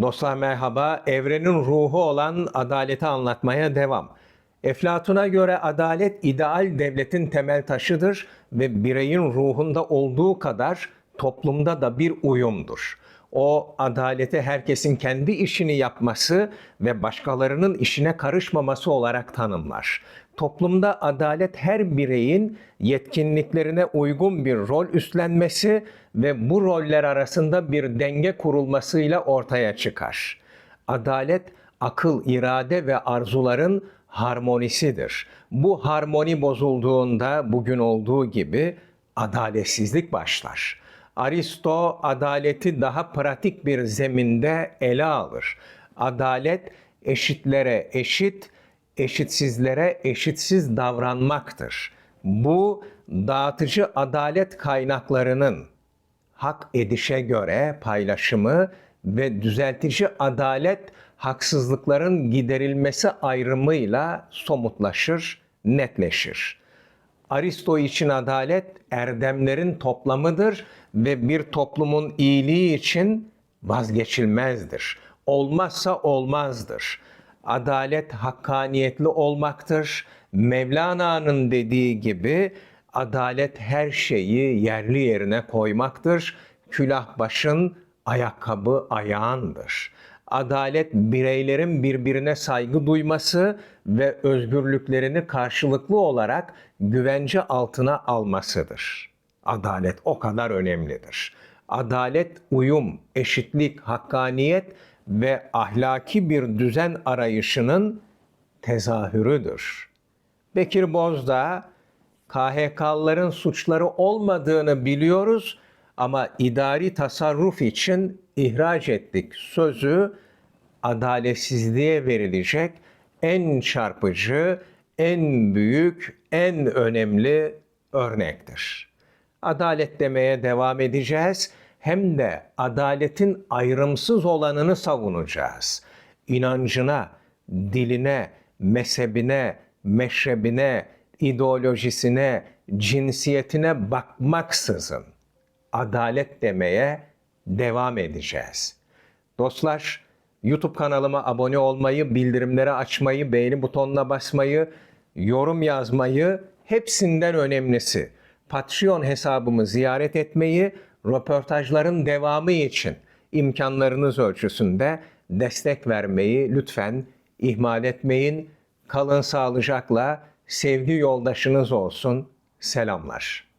Dostlar merhaba. Evrenin ruhu olan adaleti anlatmaya devam. Eflatun'a göre adalet ideal devletin temel taşıdır ve bireyin ruhunda olduğu kadar toplumda da bir uyumdur. O adaleti herkesin kendi işini yapması ve başkalarının işine karışmaması olarak tanımlar. Toplumda adalet her bireyin yetkinliklerine uygun bir rol üstlenmesi ve bu roller arasında bir denge kurulmasıyla ortaya çıkar. Adalet akıl, irade ve arzuların harmonisidir. Bu harmoni bozulduğunda bugün olduğu gibi adaletsizlik başlar. Aristo adaleti daha pratik bir zeminde ele alır. Adalet eşitlere eşit, eşitsizlere eşitsiz davranmaktır. Bu dağıtıcı adalet kaynaklarının hak edişe göre paylaşımı ve düzeltici adalet haksızlıkların giderilmesi ayrımıyla somutlaşır, netleşir. Aristo için adalet erdemlerin toplamıdır ve bir toplumun iyiliği için vazgeçilmezdir. Olmazsa olmazdır. Adalet hakkaniyetli olmaktır. Mevlana'nın dediği gibi adalet her şeyi yerli yerine koymaktır. Külah başın, ayakkabı ayağındır. Adalet bireylerin birbirine saygı duyması ve özgürlüklerini karşılıklı olarak güvence altına almasıdır. Adalet o kadar önemlidir. Adalet uyum, eşitlik, hakkaniyet ve ahlaki bir düzen arayışının tezahürüdür. Bekir Bozdağ, KHK'lıların suçları olmadığını biliyoruz ama idari tasarruf için ihraç ettik sözü adaletsizliğe verilecek en çarpıcı, en büyük, en önemli örnektir. Adalet demeye devam edeceğiz hem de adaletin ayrımsız olanını savunacağız. İnancına, diline, mezhebine, meşrebine, ideolojisine, cinsiyetine bakmaksızın adalet demeye devam edeceğiz. Dostlar, YouTube kanalıma abone olmayı, bildirimleri açmayı, beğeni butonuna basmayı, yorum yazmayı hepsinden önemlisi. Patreon hesabımı ziyaret etmeyi, röportajların devamı için imkanlarınız ölçüsünde destek vermeyi lütfen ihmal etmeyin. Kalın sağlıcakla, sevgi yoldaşınız olsun. Selamlar.